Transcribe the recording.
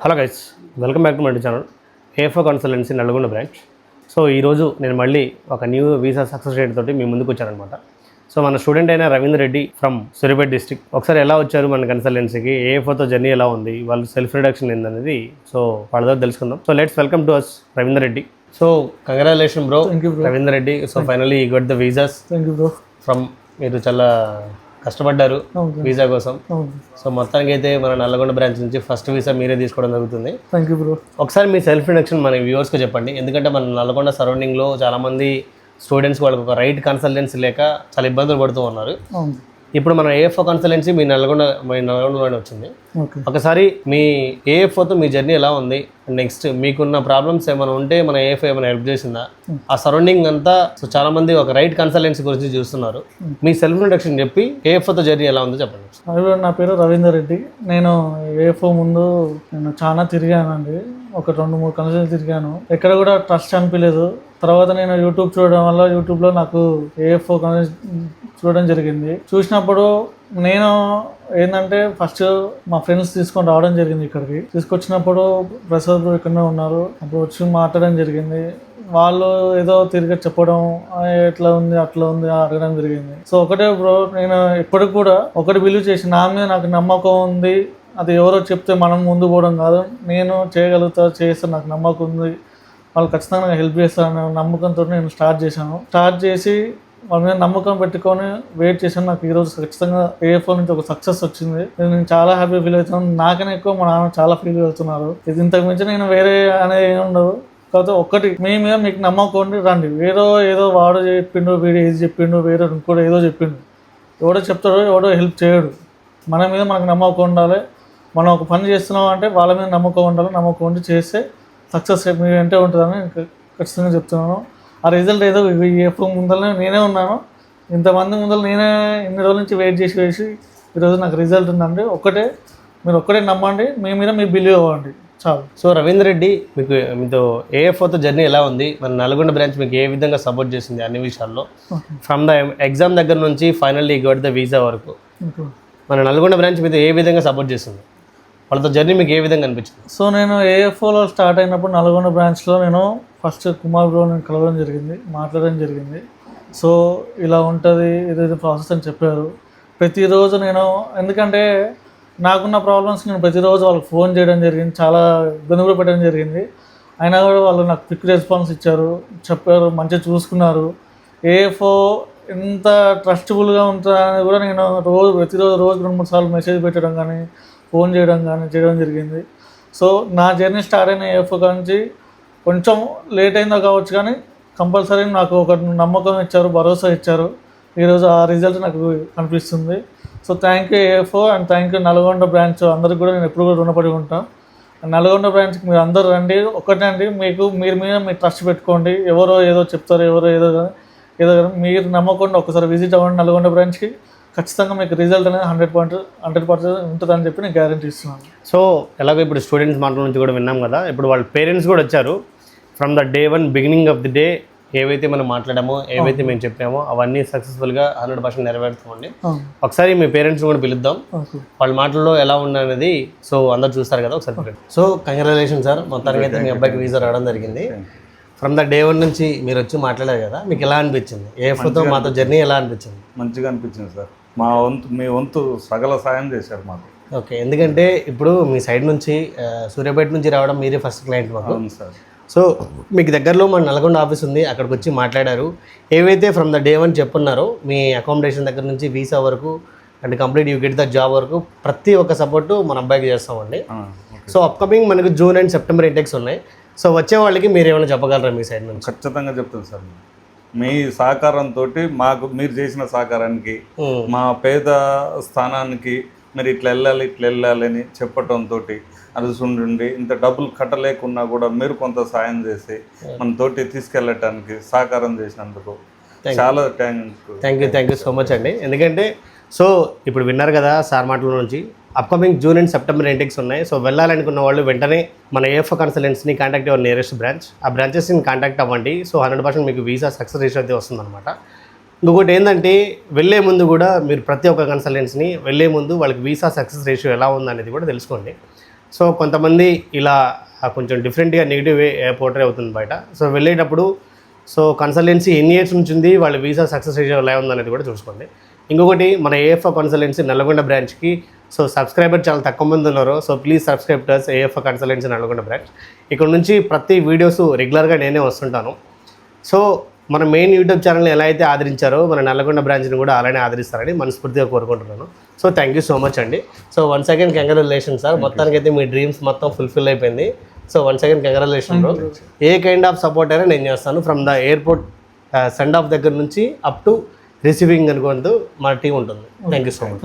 Hello guys welcome back to my channel. AFO consultancy Nalgonda branch. So ఈరోజు నేను మళ్ళీ ఒక న్యూ వీసా సక్సెస్ రేట్ తోటి మీ ముందుకు వచ్చానమాట సో మన స్టూడెంట్ అయిన రవీంద్ర రెడ్డి ఫ్రమ్ సూర్యాపేట డిస్ట్రిక్ట్ ఒకసారి ఎలా వచ్చారు మన కన్సల్టెన్సీకి ఏఎఫ్ఓతో జర్నీ ఎలా ఉంది? వాళ్ళ సెల్ఫ్ రిడక్షన్ ఏందనేది సో వాళ్ళ దగ్గర తెలుసుకుందాం. So let's welcome to us Ravindra Reddy. So congratulation bro. Ravindra Reddy so finally he got the visas thank you bro from మీరు చాలా కష్టపడ్డారు వీసా కోసం. సో మొత్తానికి అయితే మన నల్లగొండ బ్రాంచ్ నుంచి ఫస్ట్ వీసా మీరే తీసుకోవడం జరుగుతుంది. థ్యాంక్ యూ బ్రో ఒకసారి మీ సెల్ఫ్ ఇంట్రడక్షన్ మన వ్యూవర్స్కి చెప్పండి. ఎందుకంటే మన నల్గొండ సరౌండింగ్లో చాలామంది స్టూడెంట్స్ వాళ్ళకి ఒక రైట్ కన్సల్టెన్సీ లేక చాలా ఇబ్బందులు పడుతూ ఉన్నారు. ఇప్పుడు మన ఏఎఫ్ఓ కన్సల్టెన్సీ మీ నల్గొండ మీ నల్గొండలోనే వచ్చింది. ఒకసారి మీ ఏఎఫ్ఓతో మీ జర్నీ ఎలా ఉంది? నెక్స్ట్ మీకున్న ప్రాబ్లమ్స్ ఏమైనా ఉంటే మన ఏఎఫ్ఓ ఏమైనా హెల్ప్ చేసిందా? ఆ సరౌండింగ్ అంతా సో చాలా మంది ఒక రైట్ కన్సల్టెన్సీ గురించి చూస్తున్నారు. మీ సెల్ఫ్ ఇంట్రడక్షన్ చెప్పి ఏఎఫ్ఓతో జర్నీ ఎలా ఉందో చెప్పండి. నా పేరు రవీందర్ రెడ్డి. నేను ఏఫో ముందు నేను చాలా తిరిగానండి. ఒక రెండు మూడు కన్సల్ట్ తిరిగాను. ఎక్కడ కూడా ట్రస్ట్ అనిపించలేదు. తర్వాత నేను యూట్యూబ్ చూడడం వల్ల యూట్యూబ్లో నాకు ఏఎఫ్ఓ చూడడం జరిగింది. చూసినప్పుడు నేను ఏంటంటే ఫస్ట్ మా ఫ్రెండ్స్ తీసుకొని రావడం జరిగింది ఇక్కడికి. తీసుకొచ్చినప్పుడు ప్రసాద్ ఇక్కడనే ఉన్నారు. అప్పుడు వచ్చి మాట్లాడడం జరిగింది. వాళ్ళు ఏదో తిరిగి చెప్పడం ఎట్లా ఉంది అట్లా ఉంది అడగడం జరిగింది. సో ఒకటే బ్రో నేను ఇప్పటికి కూడా ఒకటి బిలీవ్ చేసి నా మీద నాకు నమ్మకం ఉంది. అది ఎవరో చెప్తే మనం ముందు పోవడం కాదు. నేను చేయగలుగుతా చేస్తే నాకు నమ్మకం ఉంది. వాళ్ళు ఖచ్చితంగా నాకు హెల్ప్ చేస్తారనే నమ్మకంతో నేను స్టార్ట్ చేశాను. స్టార్ట్ చేసి వాళ్ళ మీద నమ్మకం పెట్టుకొని వెయిట్ చేశాను. నాకు ఈరోజు ఖచ్చితంగా ఏఎఫ్ఓ నుంచి ఒక సక్సెస్ వచ్చింది. నేను చాలా హ్యాపీ ఫీల్ అవుతున్నాను. నాకనే ఎక్కువ మా నాన్న చాలా ఫీల్ అవుతున్నారు. ఇది ఇంతకు మించి నేను వేరే అనేది ఏమి ఉండదు. కాకపోతే ఒక్కటి మీ మీద మీకు నమ్మకం రండి. వేరే ఏదో వాడు చెప్పిండు వీడు ఏది చెప్పిండు వేరే ఇంకోటి ఏదో చెప్పిండు. ఎవడో చెప్తాడో ఎవడో హెల్ప్ చేయడు. మన మీద మనకు నమ్మకం ఉండాలి. మనం ఒక పని చేస్తున్నాం అంటే వాళ్ళ మీద నమ్మకం ఉండాలి. నమ్మకం ఉండి చేస్తే సక్సెస్ మీ వెంటే ఉంటుందని నేను ఖచ్చితంగా చెప్తున్నాను. ఆ రిజల్ట్ ఏదో ఎప్పుడు ముందరనే నేనే ఉన్నాను. ఇంతమంది ముందర నేనే ఇన్ని రోజుల నుంచి వెయిట్ చేసి వేసి ఈరోజు నాకు రిజల్ట్ ఉందండి. ఒక్కటే మీరు ఒక్కటే నమ్మండి. మీ మీద మీరు బిలీవ్ అవ్వండి చాలు. సో రవీంద్ర రెడ్డి మీకు మీతో ఏఎఫ్ఓతో జర్నీ ఎలా ఉంది? మన నల్గొండ బ్రాంచ్ మీకు ఏ విధంగా సపోర్ట్ చేసింది అన్ని విషయాల్లో? ఫ్రమ్ ద ఎగ్జామ్ దగ్గర నుంచి ఫైనల్లీ గట్ ద వీసా వరకు. మన నల్గొండ బ్రాంచ్ మీతో ఏ విధంగా సపోర్ట్ చేసింది? వాళ్ళతో జర్నీ మీకు ఏ విధంగా అనిపించింది? సో నేను ఏఎఫ్ఓలో స్టార్ట్ అయినప్పుడు నల్గొండ బ్రాంచ్లో నేను ఫస్ట్ కుమార్ బ్రో నేను కలవడం జరిగింది మాట్లాడడం జరిగింది. సో ఇలా ఉంటుంది ఇదేదో ప్రాసెస్ అని చెప్పారు. ప్రతిరోజు నేను ఎందుకంటే నాకున్న ప్రాబ్లమ్స్ నేను ప్రతిరోజు వాళ్ళకి ఫోన్ చేయడం జరిగింది చాలా ఇబ్బంది కూడా పెట్టడం జరిగింది. అయినా కూడా వాళ్ళు నాకు క్విక్ రెస్పాన్స్ ఇచ్చారు చెప్పారు మంచిగా చూసుకున్నారు. ఏఎఫ్ఓ ఎంత ట్రస్టబుల్గా ఉంటుందని కూడా నేను రోజు ప్రతిరోజు రోజు రెండు మూడు సార్లు మెసేజ్ పెట్టడం కానీ ఫోన్ చేయడం కానీ చేయడం జరిగింది. సో నా జర్నీ స్టార్ట్ అయిన ఏఎఫ్ఓ నుంచి కొంచెం లేట్ అయిందో కావచ్చు కానీ కంపల్సరీ నాకు ఒక నమ్మకం ఇచ్చారు భరోసా ఇచ్చారు. ఈరోజు ఆ రిజల్ట్ నాకు కనిపిస్తుంది. So thank you AFO and thank you Nalgonda branch అందరికి కూడా నేను ఎప్పుడు కూడా రుణపడి ఉంటాను నల్గొండ బ్రాంచ్కి మీరు అందరూ రండి ఒకటే అండి మీకు మీరు మీద మీరు ట్రస్ట్ పెట్టుకోండి. ఎవరో ఏదో చెప్తారు ఎవరో ఏదో ఏదో మీరు నమ్మకుండా ఒకసారి విజిట్ అవ్వండి నల్గొండ బ్రాంచ్కి. ఖచ్చితంగా మీకు రిజల్ట్ అనేది హండ్రెడ్ పాయింట్ హండ్రెడ్ పర్సెంట్ ఉంటుందని చెప్పి నేను గ్యారంటీ ఇస్తున్నాను. సో ఎలాగో ఇప్పుడు స్టూడెంట్స్ మాటల నుంచి కూడా విన్నాం కదా ఇప్పుడు వాళ్ళ పేరెంట్స్ కూడా వచ్చారు. From the day one beginning of the day ఏవైతే మనం మాట్లాడామో ఏవైతే మేము చెప్పామో అవన్నీ సక్సెస్ఫుల్గా హండ్రెడ్ పర్సెంట్ నెరవేరుతామండి. ఒకసారి మీ పేరెంట్స్ కూడా పిలుద్దాం. వాళ్ళ మాటల్లో ఎలా ఉన్నది సో అందరు చూస్తారు కదా ఒకసారి. సో కంగ్రాచులేషన్ సార్ మొత్తానికి అయితే మీ అబ్బాయికి వీసా రావడం జరిగింది. ఫ్రమ్ ద డే వన్ నుంచి మీరు వచ్చి మాట్లాడారు కదా మీకు ఎలా అనిపించింది? ఏఎఫ్తో మాతో జర్నీ ఎలా అనిపించింది? మంచిగా అనిపించింది సార్. మా వంతు మీ వంతు సకల సాయం చేశారు మాకు. ఓకే ఎందుకంటే ఇప్పుడు మీ సైడ్ నుంచి సూర్యాపేట నుంచి రావడం మీరే ఫస్ట్ క్లయింట్ మాకు. సార్. సో మీకు దగ్గరలో మన నల్గొండ ఆఫీస్ ఉంది అక్కడికి వచ్చి మాట్లాడారు. ఏవైతే ఫ్రమ్ ద డే వన్ చెప్పున్నారో మీ అకామిడేషన్ దగ్గర నుంచి వీసా వరకు and complete you get the job వరకు ప్రతి ఒక్క సపోర్టు మన అబ్బాయికి చేస్తామండి. సో అప్కమింగ్ మనకు జూన్ అండ్ సెప్టెంబర్ ఇంటెక్స్ ఉన్నాయి. సో వచ్చే వాళ్ళకి మీరు ఏమైనా చెప్పగలరా మీ సైడ్ నుంచి? ఖచ్చితంగా చెప్తాను సార్. మీ సహకారంతో మాకు మీరు చేసిన సహకారానికి మా పేద స్థానానికి మీరు ఇట్లా వెళ్ళాలి ఇట్లా వెళ్ళాలి అని చెప్పటంతో అలసుండి ఇంత డబ్బులు కట్టలేకున్నా కూడా మీరు కొంత సాయం చేసి మన తోటి తీసుకెళ్ళటానికి సహకారం చేసినందుకు చాలా thank you thank you so much అండి. ఎందుకంటే సో ఇప్పుడు విన్నారు కదా సార్ మాటల నుంచి upcoming June and September intakes ఉన్నాయి. సో వెళ్ళాలనుకున్న వాళ్ళు వెంటనే మన ఏఎఫ్ఓ కన్సల్టెన్స్ని కాంటాక్ట్ యువర్ నియరెస్ట్ బ్రాంచ్ ఆ బ్రాంచెస్ని కాంటాక్ట్ అవ్వండి. సో హండ్రెడ్ పర్సెంట్ మీకు వీసా సక్సెస్ రేషియో అయితే వస్తుందన్నమాట. ఇంకొకటి ఏంటంటే వెళ్ళే ముందు కూడా మీరు ప్రతి ఒక్క కన్సల్టెన్స్ని వెళ్ళే ముందు వాళ్ళకి వీసా సక్సెస్ రేషియో ఎలా ఉందనేది కూడా తెలుసుకోండి. సో కొంతమంది ఇలా కొంచెం డిఫరెంట్గా నెగిటివ్ పోర్ట్రే అవుతుంది బయట. సో వెళ్ళేటప్పుడు సో కన్సల్టెన్సీ ఎన్ని ఇయర్స్ నుంచి ఉంది వాళ్ళ వీసా సక్సెస్ రేషియో ఎలా ఉందనేది కూడా చూసుకోండి. ఇంకొకటి మన ఏఎఫ్ఓ కన్సల్టెన్సీ నల్గొండ బ్రాంచ్కి సో సబ్స్క్రైబర్ చాలా తక్కువ మంది ఉన్నారు. So please subscribe టస్ AFO consultancy Nalgonda branch ఇక్కడ నుంచి ప్రతి వీడియోస్ రెగ్యులర్గా నేనే వస్తుంటాను. సో మన మెయిన్ యూట్యూబ్ ఛానల్ని ఎలా అయితే ఆదరించారో మన నల్లగొండ బ్రాంచ్ని కూడా అలానే ఆదరిస్తారని మనస్ఫూర్తిగా కోరుకుంటున్నాను. So thank you so much అండి. So one second congratulation sir మొత్తానికి అయితే మీ డ్రీమ్స్ మొత్తం ఫుల్ఫిల్ అయిపోయింది. So one second congratulation bro A kind of support అయినా నేను చేస్తాను. From the airport send off దగ్గర నుంచి అప్ టు రిసీవింగ్ అనుకుంటూ మా టీం ఉంటుంది. Thank you so much